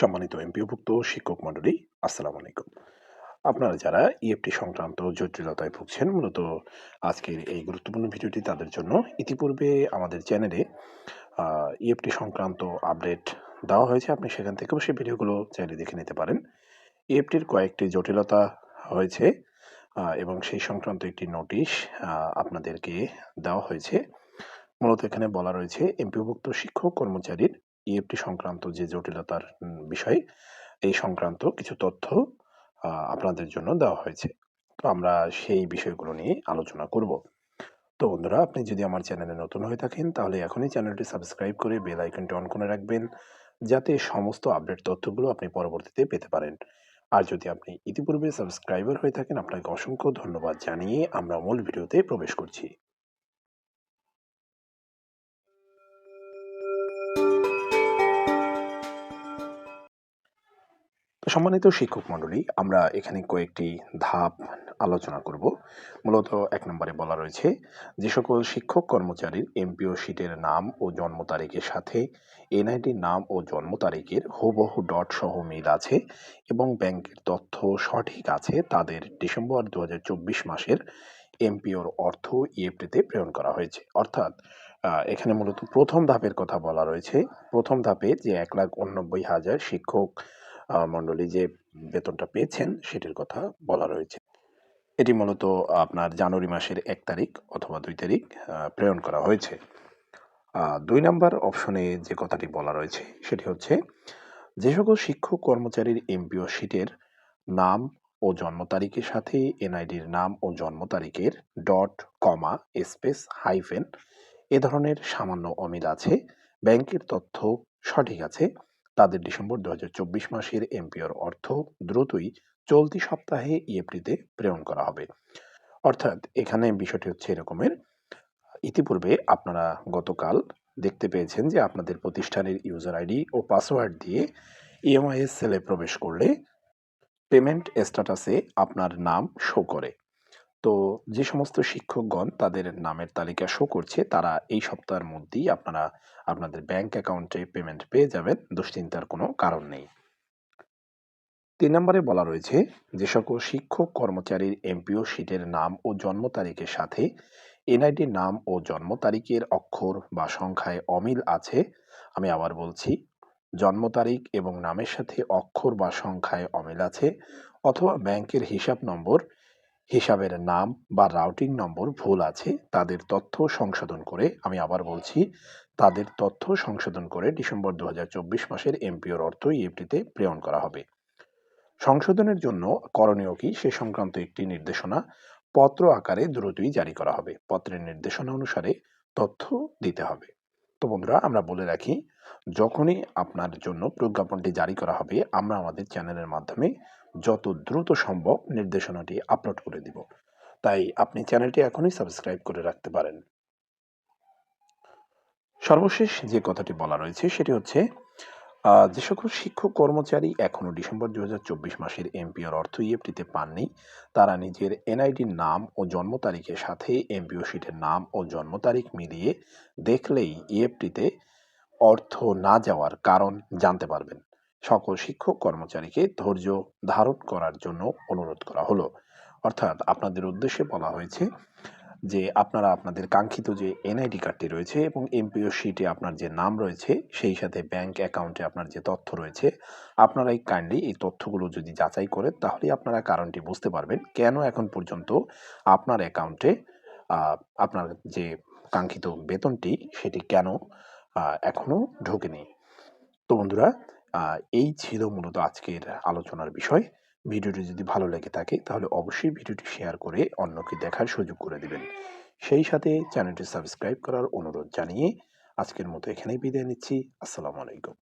সম্মানিত এমপিওভুক্ত শিক্ষক মণ্ডলী, আসসালামু আলাইকুম। আপনারা যারা ইএফটি সংক্রান্ত জটিলতায় ভুগছেন, মূলত আজকের এই গুরুত্বপূর্ণ ভিডিওটি তাদের জন্য ইতিপূর্বে আমাদের চ্যানেলে ইএফটি সংক্রান্ত আপডেট দেওয়া হয়েছে। আপনি সেখান থেকেও সেই ভিডিওগুলো চাইলে দেখে নিতে পারেন। ইএফটির কয়েকটি জটিলতা হয়েছে এবং সেই সংক্রান্ত একটি নোটিশ আপনাদেরকে দেওয়া হয়েছে। মূলত এখানে বলা রয়েছে, এমপিওভুক্ত শিক্ষক কর্মচারীর ইএফটি সংক্রান্ত যে জটিলতার বিষয়, এই সংক্রান্ত কিছু তথ্য আপনাদের জন্য দেওয়া হয়েছে। তো আমরা সেই বিষয়গুলো নিয়ে আলোচনা করব। তো বন্ধুরা, আপনি যদি আমার চ্যানেলে নতুন হয়ে থাকেন, তাহলে এখনই চ্যানেলটি সাবস্ক্রাইব করে বেল আইকনটি অন করে রাখবেন, যাতে সমস্ত আপডেট তথ্যগুলো আপনি পরবর্তীতে পেতে পারেন। আর যদি আপনি ইতিপূর্বে সাবস্ক্রাইবার হয়ে থাকেন, আপনাকে অসংখ্য ধন্যবাদ জানিয়ে আমরা মূল ভিডিওতে প্রবেশ করছি। সম্মানিত শিক্ষক মণ্ডলী, আমরা এখানে কয়েকটি ধাপ আলোচনা করব। মূলত এক নম্বরে বলা রয়েছে, যে সকল শিক্ষক কর্মচারীর এমপিও শিটের নাম ও জন্ম তারিখের সাথে এনআইডির নাম ও জন্ম তারিখের হুবহু ডট সহ মিল আছে এবং ব্যাংকের তথ্য সঠিক আছে, তাদের ডিসেম্বর দু হাজার চব্বিশ মাসের এমপিওর অর্থ ইএফটিতে প্রেরণ করা হয়েছে। অর্থাৎ এখানে মূলত প্রথম ধাপের কথা বলা রয়েছে। প্রথম ধাপে যে এক লাখ উননব্বই হাজার শিক্ষক মণ্ডলী যে বেতনটা পেয়েছেন সেটির কথা বলা রয়েছে। এটি মূলত আপনার জানুয়ারি মাসের এক তারিখ অথবা দুই তারিখ প্রেরণ করা হয়েছে। দুই নাম্বার অপশনে যে কথাটি বলা রয়েছে সেটি হচ্ছে, যে সকল শিক্ষক কর্মচারীর এমপিও শিটের নাম ও জন্ম তারিখের সাথে এনআইডির নাম ও জন্ম তারিখের ডট, কমা, স্পেস, হাইফেন এ ধরনের সামান্য অমিল আছে, ব্যাংকের তথ্য সঠিক আছে তাদের ডিসেম্বর দু হাজার চব্বিশ মাসের এমপিওর অর্থ দ্রুতই চলতি সপ্তাহে ইএফটিতে প্রেরণ করা হবে। অর্থাৎ এখানে বিষয়টি হচ্ছে এরকমের। ইতিপূর্বে আপনারা গতকাল দেখতে পেয়েছেন যে আপনাদের প্রতিষ্ঠানের ইউজার আইডি ও পাসওয়ার্ড দিয়ে ইএমআইএস সেলে প্রবেশ করলে পেমেন্ট স্ট্যাটাসে আপনার নাম শো করে। তো যে সমস্ত শিক্ষকগণ তাদের নামের তালিকা শো করছে, তারা এই সপ্তাহের মধ্যেই আপনারা আপনাদের ব্যাংক অ্যাকাউন্টে পেমেন্ট পেয়ে যাবেন, দুশ্চিন্তার কোনো কারণ নেই। তিন নম্বরে বলা রয়েছে, যে সকল শিক্ষক, কর্মচারীর এমপিও শিটের নাম ও জন্ম তারিখের সাথে এনআইডির নাম ও জন্ম তারিখের অক্ষর বা সংখ্যায় অমিল আছে। আমি আবার বলছি, জন্ম তারিখ এবং নামের সাথে অক্ষর বা সংখ্যায় অমিল আছে অথবা ব্যাংকের হিসাব নম্বর হিসাবের নাম বা রাউটিং নম্বর ভুল আছে, তাদের তথ্য সংশোধন করে আমি আবার বলছি, তাদের তথ্য সংশোধন করে ডিসেম্বর দু হাজার চব্বিশ মাসের এমপিওর অর্থ ইএফটিতে প্রেরণ করা হবে। সংশোধনের জন্য করণীয় কি সে সংক্রান্ত একটি নির্দেশনা পত্র আকারে দ্রুতই জারি করা হবে। পত্রের নির্দেশনা অনুসারে তথ্য দিতে হবে। তো বন্ধুরা, আমরা বলে রাখি যখনই আপনার জন্য প্রজ্ঞাপনটি জারি করা হবে, আমরা আমাদের চ্যানেলের মাধ্যমে যত দ্রুত সম্ভব নির্দেশনাটি আপলোড করে দিব। তাই আপনি চ্যানেলটি এখনই সাবস্ক্রাইব করে রাখতে পারেন। সর্বশেষ যে কথাটি বলা রয়েছে, সেটি হচ্ছে যে সকল শিক্ষক কর্মচারী এখনও ডিসেম্বর দুই হাজার চব্বিশ মাসের এমপিওর অর্থ ইএফটিতে পাননি, তারা নিজের এনআইডির নাম ও জন্ম তারিখের সাথে এমপিও শিটের নাম ও জন্ম তারিখ মিলিয়ে দেখলেই ইএফটিতে অর্থ না যাওয়ার কারণ জানতে পারবেন। সকল শিক্ষক কর্মচারীকে ধৈর্য ধারণ করার জন্য অনুরোধ করা হলো। অর্থাৎ আপনাদের উদ্দেশ্যে বলা হয়েছে যে, আপনারা আপনাদের কাঙ্ক্ষিত যে এনআইডি কার্ডটি রয়েছে এবং এমপিও শিটে আপনার যে নাম রয়েছে, সেই সাথে ব্যাংক অ্যাকাউন্টে আপনার যে তথ্য রয়েছে, আপনারা এই কাইন্ডলি এই তথ্যগুলো যদি যাচাই করেন তাহলে আপনারা কারণটি বুঝতে পারবেন কেন এখন পর্যন্ত আপনার অ্যাকাউন্টে আপনার যে কাঙ্ক্ষিত বেতনটি, সেটি কেন আহ, এখনও ঢোকেনি। তো বন্ধুরা এই ছিল মূলত আজকের আলোচনার বিষয়। ভিডিওটি যদি ভালো লেগে থাকে তাহলে অবশ্যই ভিডিওটি শেয়ার করে অন্যকে দেখার সুযোগ করে দেবেন। সেই সাথে চ্যানেলটি সাবস্ক্রাইব করার অনুরোধ জানিয়ে আজকের মতো এখানেই বিদায় নিচ্ছি। আসসালামু আলাইকুম।